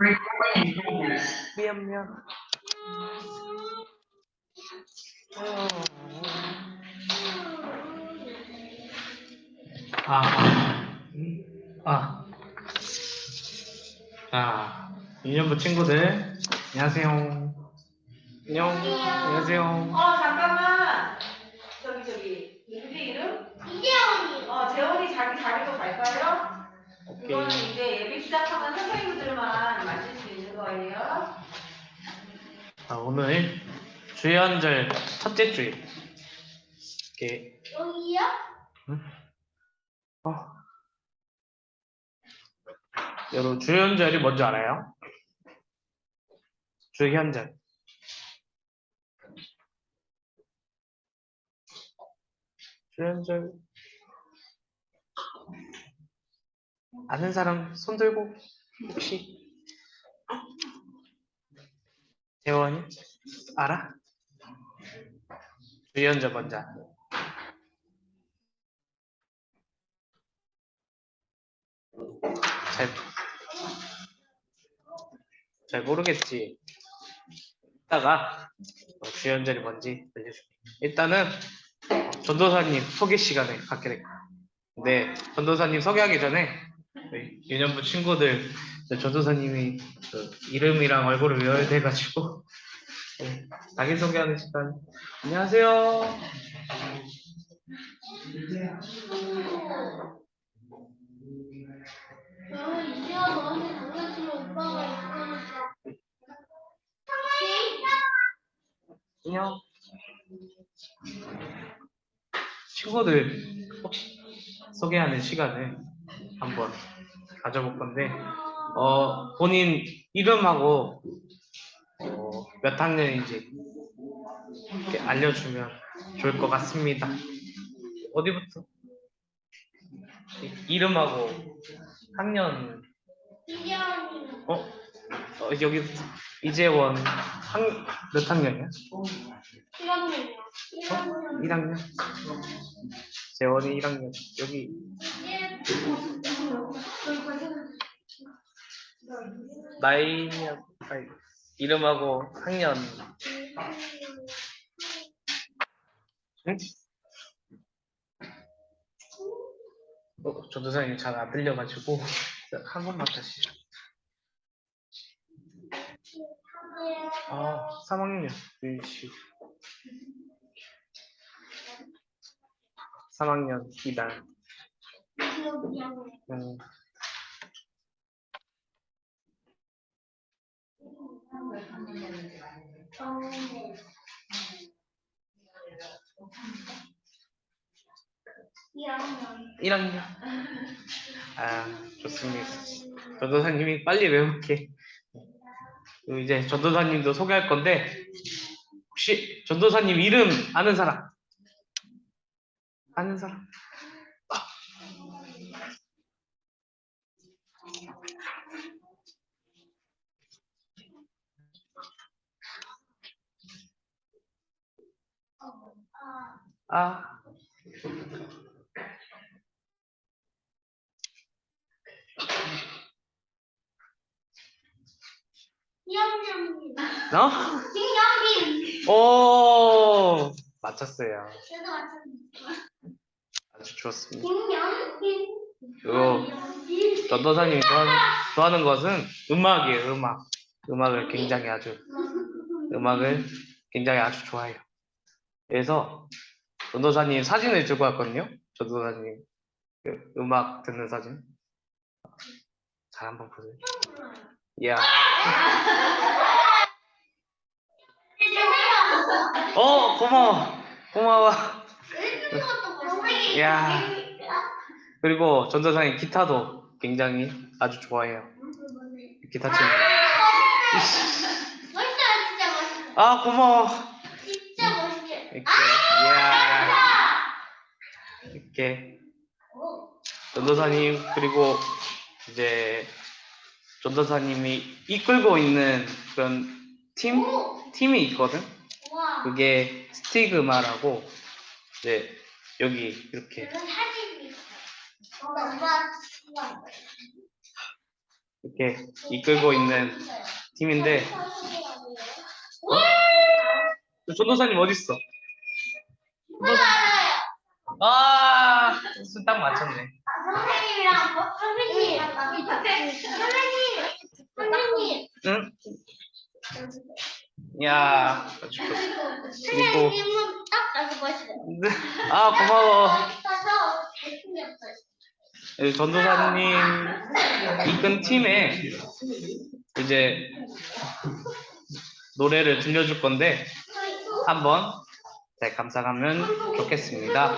Progress. 미안 미안. 아, 아, 아, 유년부 친구들, 안녕하세요. 안녕, 안녕하세요. 어 잠깐만 저기 저기 누구 이름? 이재원이 어 재원이 자기 자리로 갈까요? 그거는 이제 예비 시작하면 선생님들만 마실 수 있는 거예요. 자, 오늘 주연절 첫째 주일. 이렇게, 여기요? 어. 여러분, 주연절이 뭔지 알아요? 주현절. 주연절. 아는 사람 손 들고 혹시 재원이 알아? 뭔지 알아? 잘, 잘 모르겠지. 이따가 어, 주연절이 뭔지 알려줄게. 일단은 어, 전도사님 소개 시간을 갖게 될 거야. 근데 전도사님 소개하기 전에 유년부 친구들 전도사님이 그 이름이랑 얼굴을 외워야 돼가지고 네, 자기소개하는 시간. 안녕하세요. 너한테 장난치면 오빠가. 안녕. 친구들 혹시 소개하는 시간을 한번 가져볼 건데, 어, 본인 이름하고 어, 몇 학년인지 알려주면 좋을 것 같습니다. 어디부터? 이- 이름하고 학년, 어? 어 여기부터 이재원 학, 몇 학년이야? 1학년이요. 1학년. 1학년? 재원이 1학년. 여기 나이하고 아니, 이름하고 학년. 응? 어, 전도사님 잘안 들려가지고 한 번만 다시. 아, 3학년. 일시. 3학년 2단. 음, 이 학년 1학년. 아, 좋습니다. 전도사님이 빨리 외울게. 이제 전도사님도 소개할 건데, 혹시 전도사님 이름 아는 사람? 아는 사람? 아, 이학년입니다 너? 김영빈. 오, 맞췄어요. 저도 맞췄습니다. 아주 좋습니다. 김영빈. 그리고 전도사님이 좋아하는, 좋아하는 것은 음악이에요, 음악. 음악을 굉장히 아주, 음악을 굉장히 아주 좋아해요. 그래서 전도사님 사진을 들고 왔거든요. 전도사님 그 음악 듣는 사진. 잘 한번 보세요. 이야. 어, 고마워. 고마워. 이야. 그리고 전도사님 기타도 굉장히 아주 좋아해요. 기타 치는. 아, 고마워. 진짜 멋있게. 이렇게. 이야. 이렇게. 전도사님, 그리고 이제 전도사님이 이끌고 있는 그런 팀, 팀이 있거든? 와. 그게 스티그마라고 이제 여기 이렇게. 이렇게 이끌고 있는 팀인데 전도사님 어디 있어? 아, 딱 맞췄네. 선생님이랑 뭐? 선생님. 선생님. 선생님. 응? 야, 맞췄어. 그리고 선생님은 딱 알고 있어요. 아 고마워. 네, 전도사님 이끈 팀에 이제 노래를 들려줄 건데 한번 잘 감상하면 좋겠습니다.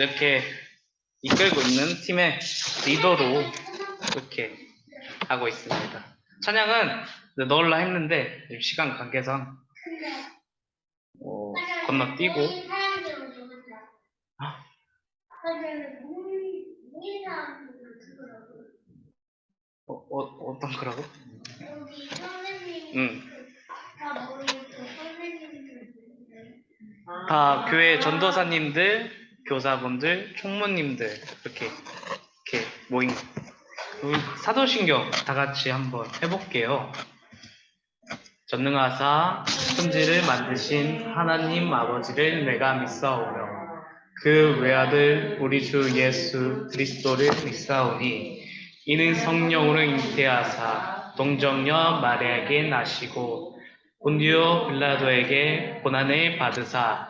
이렇게 이끌고 있는 팀의 리더로 이렇게 하고 있습니다. 찬양은 넣으려 했는데 시간 관계상 어, 건너뛰고? 어, 어, 어떤 거라고? 응. 다 교회 전도사님들, 교사분들, 총무님들 이렇게 이렇게 모인 우리 사도신경 다 같이 한번 해볼게요. 전능하사 천지를 만드신 하나님 아버지를 내가 믿사오며 그 외아들 우리 주 예수 그리스도를 믿사오니 이는 성령으로 잉태하사 동정녀 마리아에게 나시고 본디오 빌라도에게 고난을 받으사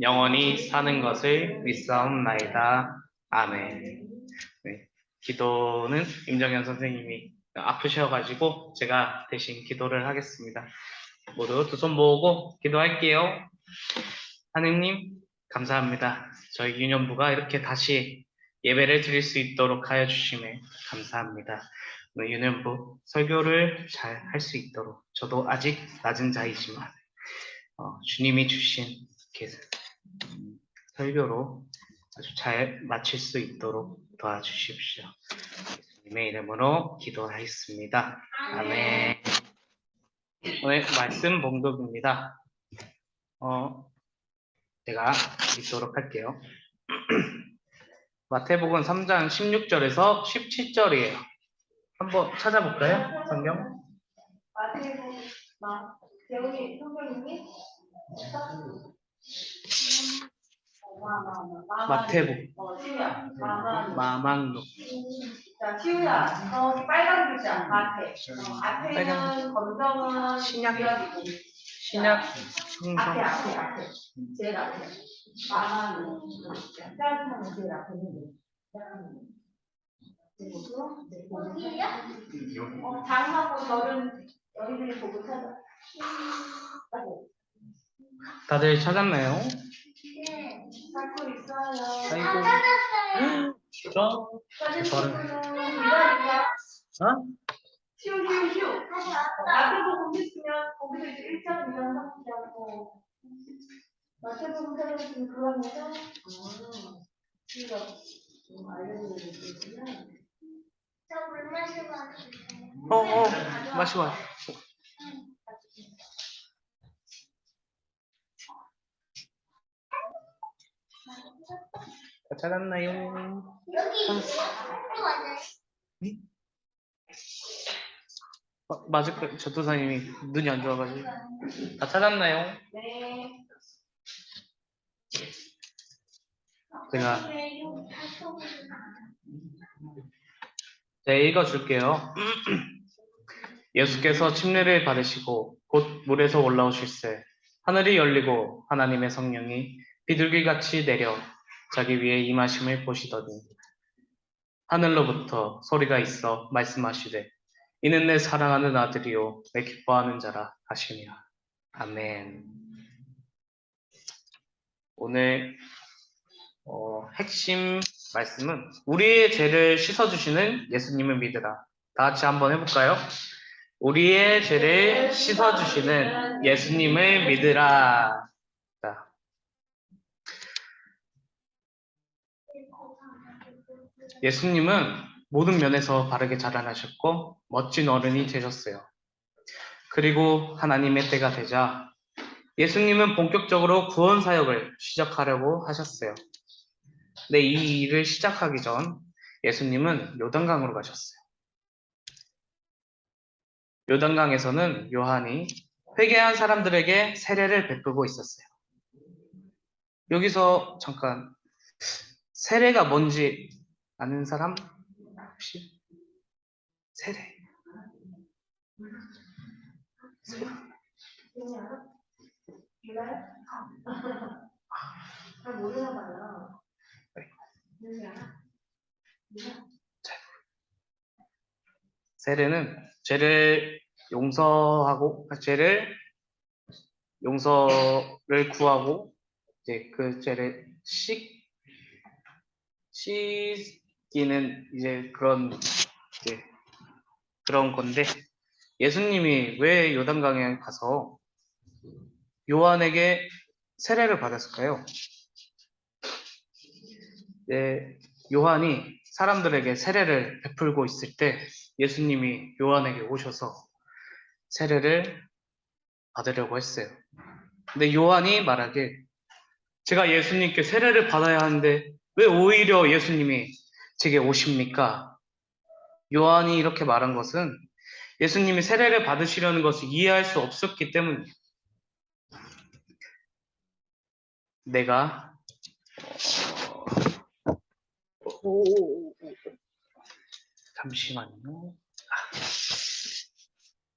영원히 사는 것을 믿사옵나이다. 아멘. 네, 기도는 임정현 선생님이 아프셔가지고 제가 대신 기도를 하겠습니다. 모두 두 손 모으고 기도할게요. 하느님 감사합니다. 저희 유년부가 이렇게 다시 예배를 드릴 수 있도록 하여 주심에 감사합니다. 유년부 설교를 잘 할 수 있도록 저도 아직 낮은 자이지만 어, 주님이 주신 이렇게 음, 설교로 아주 잘 마칠 수 있도록 도와주십시오. 예수님의 이름으로 기도하였습니다. 아멘. 오늘 말씀 봉독입니다. 어, 제가 읽도록 할게요. 마태복음 3장 16절에서 17절이에요. 한번 찾아볼까요? 성경? 마태복 마 대원이 성경님이 마태복. 어 마망록. 자 치우야 저기 빨간 글자 마태. 어, 빨간 앞에는 검정은 신약. 구약이고. 신약 앞에 성경. 앞에 앞에 제일 앞에. 마마는 짠하는 제일 앞에 있는 어디야? 어, 장하고 절은 너희들이 보고 찾아. 다들 찾았나요? 네. 찾고 있어요. 다 찾았어요. 사진 저는-. 어? 쉬우 쉬우 쉬우. 왔다. 마태복음 있으면 거기서 이제 1장, 2장, 3장 하고 그거 하면서 음, 이거 좀 알려주는 게 있구나. 저물 마시고 왔어요. 어, 어, 마시고 와. 다 찾았나요? 여기 왔네. 어, 맞을 거, 전도사님이 눈이 안 좋아가지고. 다 찾았나요? 네. 제가? 네, 읽어줄게요. 예수께서 침례를 받으시고 곧 물에서 올라오실새 하늘이 열리고 하나님의 성령이 비둘기같이 내려 자기 위에 임하심을 보시더니 하늘로부터 소리가 있어 말씀하시되 이는 내 사랑하는 아들이요 내 기뻐하는 자라 하시니라. 아멘. 오늘 어, 핵심 말씀은 우리의 죄를 씻어주시는 예수님을 믿으라. 다 같이 한번 해볼까요? 우리의 죄를 씻어주시는 예수님을 믿으라. 자, 예수님은 모든 면에서 바르게 자라나셨고 멋진 어른이 되셨어요. 그리고 하나님의 때가 되자 예수님은 본격적으로 구원 사역을 시작하려고 하셨어요. 근데 이 일을 시작하기 전 예수님은 요단강으로 가셨어요. 요단강에서는 요한이 회개한 사람들에게 세례를 베풀고 있었어요. 여기서 잠깐 세례가 뭔지 아는 사람 혹시 세례? 누가? 세례는 죄를 용서하고 죄를 용서를 구하고 이제 그 죄를 씻 씻 기는 이제 그런 이제 그런 건데 예수님이 왜 요단강에 가서 요한에게 세례를 받았을까요? 네, 요한이 사람들에게 세례를 베풀고 있을 때 예수님이 요한에게 오셔서 세례를 받으려고 했어요. 근데 요한이 말하길 제가 예수님께 세례를 받아야 하는데 왜 오히려 예수님이 제게 오십니까? 요한이 이렇게 말한 것은 예수님이 세례를 받으시려는 것을 이해할 수 없었기 때문이에요. 내가 어, 잠시만요.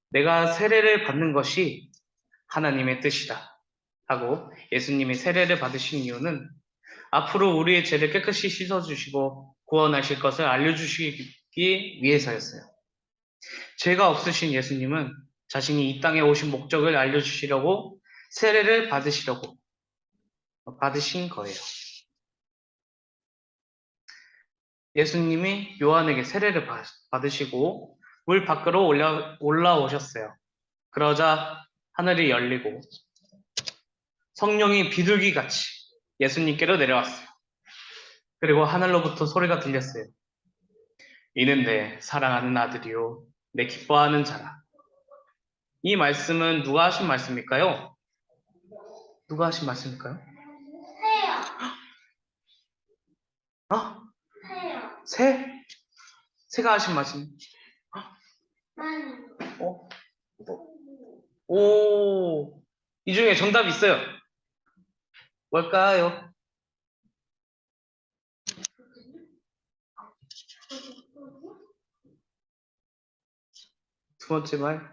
내가 세례를 받는 것이 하나님의 뜻이다. 하고 예수님이 세례를 받으신 이유는 앞으로 우리의 죄를 깨끗이 씻어주시고 구원하실 것을 알려주시기 위해서였어요. 죄가 없으신 예수님은 자신이 이 땅에 오신 목적을 알려주시려고 세례를 받으시려고 받으신 거예요. 예수님이 요한에게 세례를 받- 받으시고 물 밖으로 올라, 올라오셨어요. 그러자 하늘이 열리고 성령이 비둘기 같이 예수님께로 내려왔어요. 그리고 하늘로부터 소리가 들렸어요. 이는 내 사랑하는 아들이요 내 기뻐하는 자라. 이 말씀은 누가 하신 말씀일까요? 누가 하신 말씀일까요? 새야. 어? 새야. 새? 새가 하신 말씀. 많이. 어? 오, 이 중에 정답이 있어요. 뭘까요? 두 번째 말.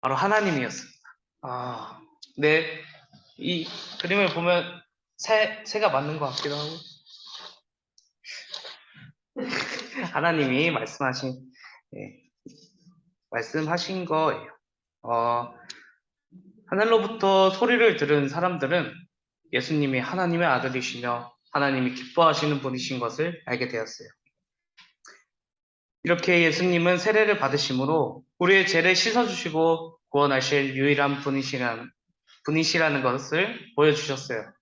바로 하나님이었습니다. 아, 네. 이 그림을 보면 새, 새가 맞는 것 같기도 하고. 하나님이 말씀하신, 예, 말씀하신 거예요. 어, 하늘로부터 소리를 들은 사람들은 예수님이 하나님의 아들이시며 하나님이 기뻐하시는 분이신 것을 알게 되었어요. 이렇게 예수님은 세례를 받으심으로 우리의 죄를 씻어주시고 구원하실 유일한 분이시라는, 분이시라는 것을 보여주셨어요.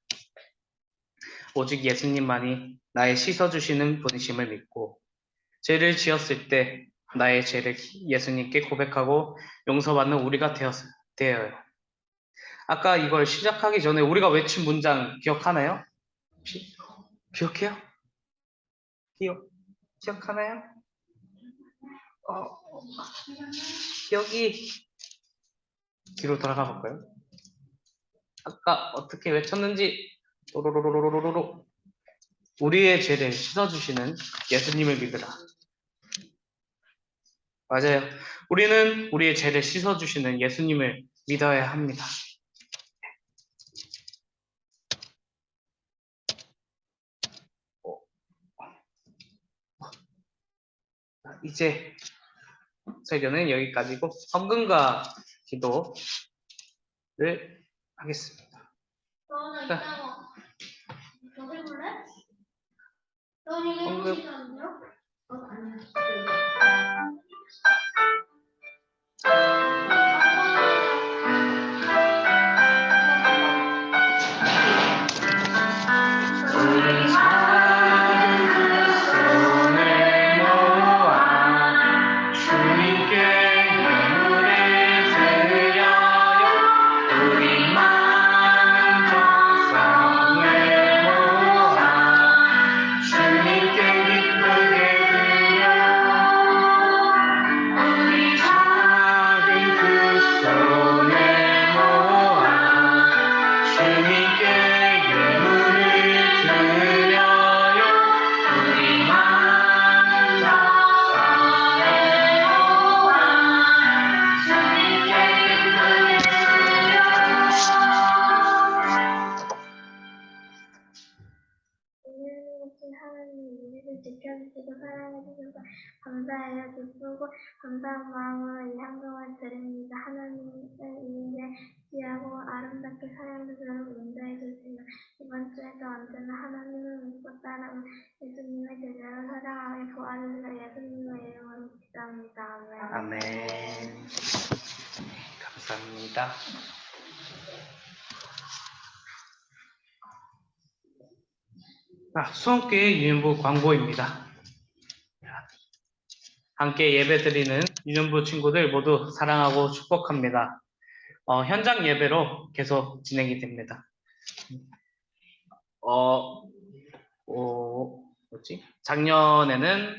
오직 예수님만이 나의 씻어주시는 분이심을 믿고 죄를 지었을 때 나의 죄를 예수님께 고백하고 용서받는 우리가 되어요. 아까 이걸 시작하기 전에 우리가 외친 문장 기억하나요? 혹시 기억해요? 기억 기억하나요? 어, 기억이 뒤로 돌아가 볼까요? 아까 어떻게 외쳤는지 또로로로로로로로 우리의 죄를 씻어주시는 예수님을 믿으라. 맞아요. 우리는 우리의 죄를 씻어주시는 예수님을 믿어야 합니다. 자, 이제 설교는 여기까지고 헌금과 기도를 하겠습니다. 자. 방금- 드립니다. 하나님의 이름에 귀하고 아름답게 사용되도록 인도해 주세요. 이번 주에도 언제나 하나님을 믿고 따르는 예수님의 제자로 살아가게 도와주세요. 예수님의 이름으로 기도합니다. 아멘. 아멘. 감사합니다. 아, 수험교회 유년부 광고입니다. 함께 예배드리는 유년부 친구들 모두 사랑하고 축복합니다. 어, 현장 예배로 계속 진행이 됩니다. 어, 어, 뭐지? 작년에는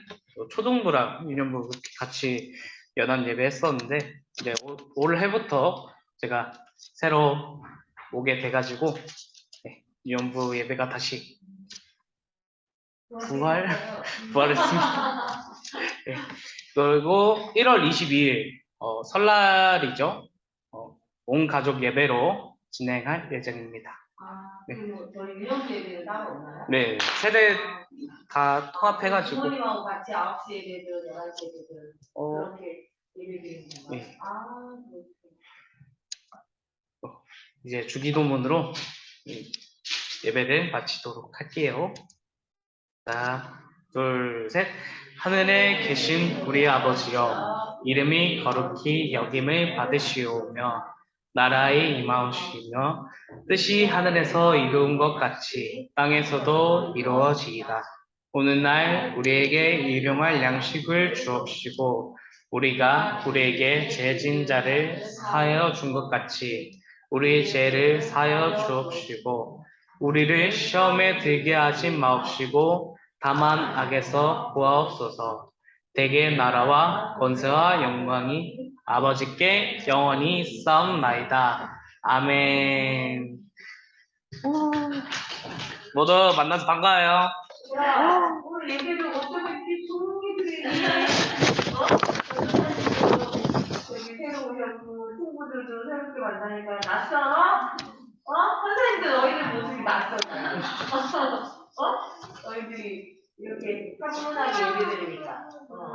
초등부랑 유년부 같이 연합 예배 했었는데 이제 올- 올해부터 제가 새로 오게 돼가지고 네, 유년부 예배가 다시 부활 부활했습니다. 네, 그리고 1월 22일 어, 설날이죠. 어, 온 가족 예배로 진행할 예정입니다. 아, 네. 그리고 저희 유형 예배는 따로 없나요? 네, 세대 다 통합해가지고 부모님하고 같이 9시 예배들, 11시 예배들 어, 그렇게 예배 드리는 건가요? 네. 아, 그렇군요. 이제 주기도문으로 이 예배를 마치도록 할게요. 자, 둘, 셋. 하늘에 계신 우리 아버지여, 이름이 거룩히 여김을 받으시오며, 나라의 임하오시며, 뜻이 하늘에서 이루은 것 같이 땅에서도 이루어지이다. 오늘날 우리에게 일용할 양식을 주옵시고, 우리가 우리에게 죄진 자를 사하여 준 것 같이 우리 죄를 사여 주옵시고 우리를 시험에 들게 하지 마옵시고 다만 악에서 구하옵소서 대개 나라와 권세와 영광이 아버지께 영원히 싸움나이다 아멘 모두 만나서 반가워요 낯설어? 어? 선생님들 너희들 모습이 낯설어. 어? 너희들이 이렇게 차분하게 예배 드리니까. 어.